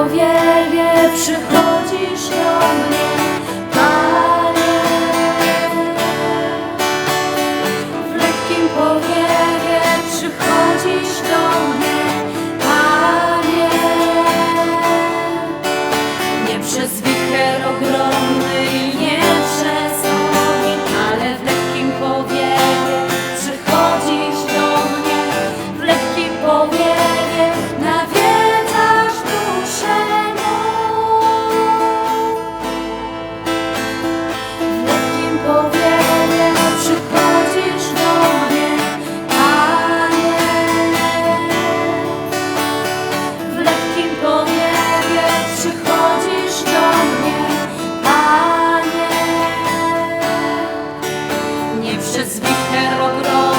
uwielbię, przychodzisz do mnie, Panie. W lekkim powiewie przychodzisz do mnie, Panie. Nie przez wicher ogromny. przez wicher ogromny.